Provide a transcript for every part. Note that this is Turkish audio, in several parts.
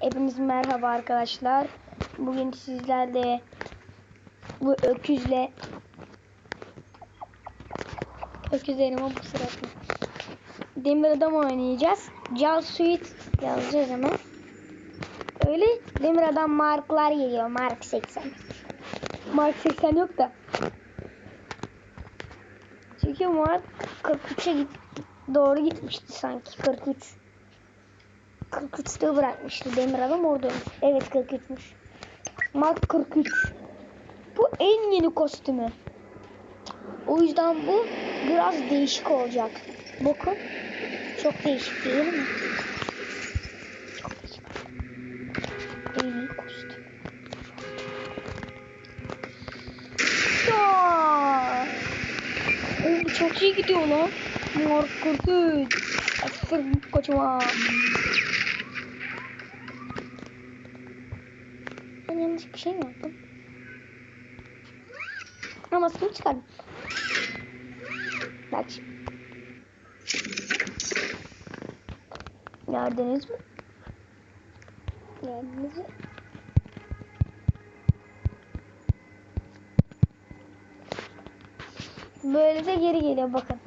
Hepiniz merhaba arkadaşlar. Bugün sizlerle bu öküzle öküzlerim o bu sırasında Demir Adam oynayacağız. Cal Suite yazacağız hemen. Öyle Demir Adam Mark'lar geliyor. Mark 80. Mark 80 yok da. Çünkü Mark 43'e git doğru gitmişti sanki. 43. 43'te bırakmıştı Demir Adam orada. Evet 43'müş. Mark 43. Bu en yeni kostümü. O yüzden bu biraz değişik olacak. Bakın. Çok değişik değil mi? Çok değişik. En iyi kostüm. Ya! Oğlum çok iyi gidiyor lan. Mark 43. Aferin kocaman. Yanlış bir şey mi yaptım? Ha maskemi çıkardım. Bak şimdi. Gördünüz mü? Gördünüz mü? Böyle de geri geliyor bakın.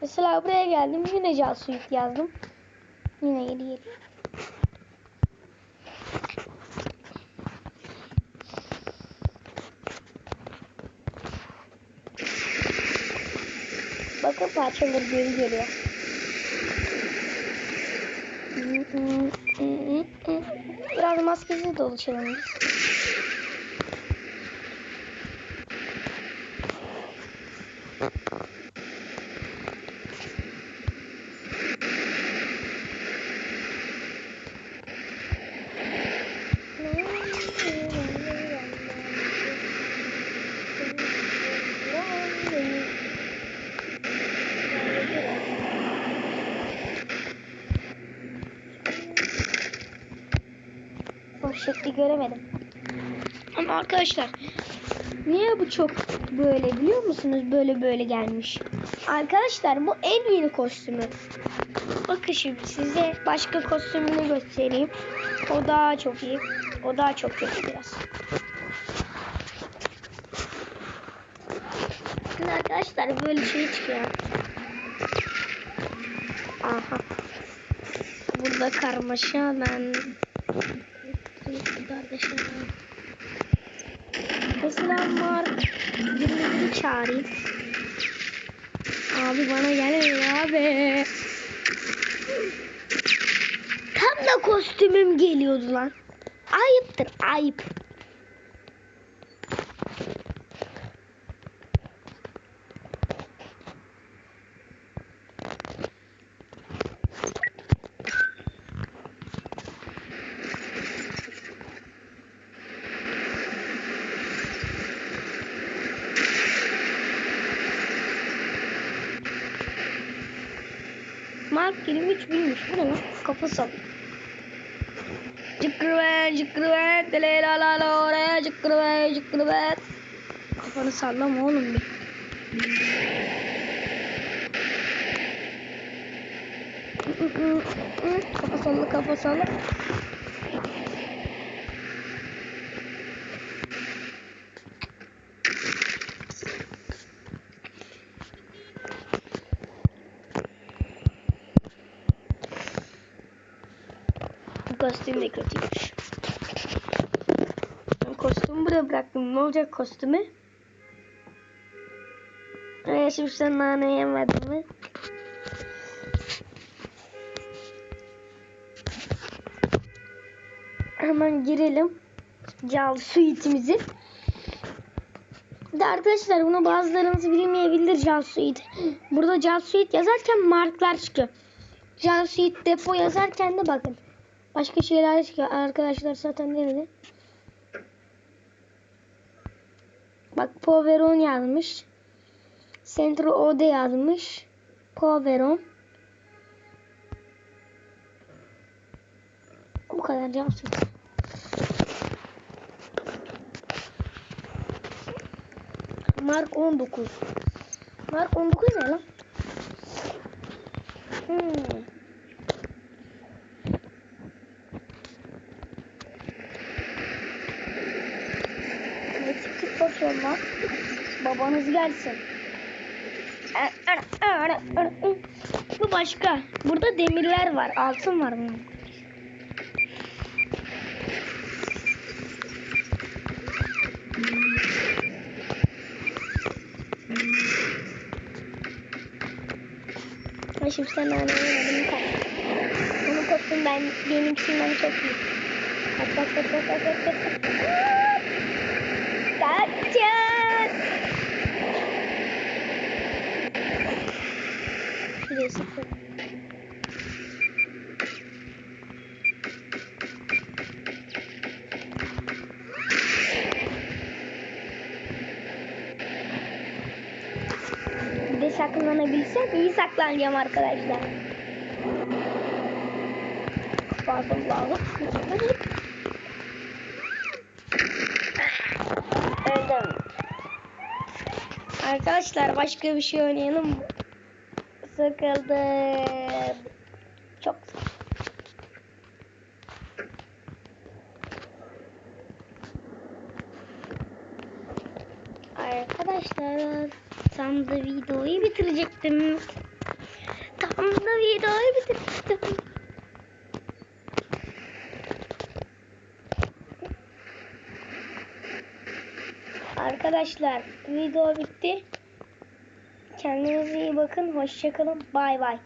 Mesela buraya geldim yine Jasuit yazdım. Yine geri geliyor. Bakın parçaları geri geliyor. Biraz maskesiz dolaşalım biz. Şekli göremedim. Ama arkadaşlar niye bu çok böyle biliyor musunuz? Böyle böyle gelmiş. Arkadaşlar bu en yeni kostümü. Bakın şimdi size başka kostümünü göstereyim. O daha çok iyi. O daha çok kötü biraz. Bakın arkadaşlar böyle şey çıkıyor. Aha. Burada karmaşa ben kardeşim. Mesela Mark birini çağırayım. Abi bana gelmiyor abi. Tam da kostümüm geliyordu lan. Ayıptır ayıp. Mark 23 bilmiş. Bu ne lan? Kafa sal. Cıkkırıve cıkkırıve dele la la la oraya cıkkırıve cıkkırıve. Kafanı sallama oğlum bir. Kafa salla kafa salla. Kostüm de kötüymüş. Ben kostümü buraya bıraktım. Ne olacak kostümü? Ee, şimdi sen nane yemedin mi? Hemen girelim. Cal suitimizi. Bir de arkadaşlar bunu bazılarınız bilmeyebilir Cal Suite. Burada Cal Suite yazarken marklar çıkıyor. Cal Suite depo yazarken de bakın. Başka şeyler çıkıyor. Arkadaşlar zaten nerede? Bak Poveron yazmış. Centro Ode yazmış. Poveron. Bu kadar cevap Mark 19. Mark 19 ne lan? Hmm. Lan. Babanız gelsin. Bu başka. Burada demirler var. Altın var bunun. Şimdi sen anlayamadın kaç. Bunun kostüm ben benimkisinden çok iyi. Kaç kaç kaç kaç kaç kaç. Kaçın. Şuraya sıfır. Bir de saklanabilsem iyi saklanacağım arkadaşlar. Pardon lazım. Arkadaşlar başka bir şey oynayalım mı? Sıkıldım. Çok sıkıldım. Arkadaşlar tam da videoyu bitirecektim. Tam da videoyu bitirecektim. Arkadaşlar video bitti. Kendinize iyi bakın. Hoşçakalın. Bay bay.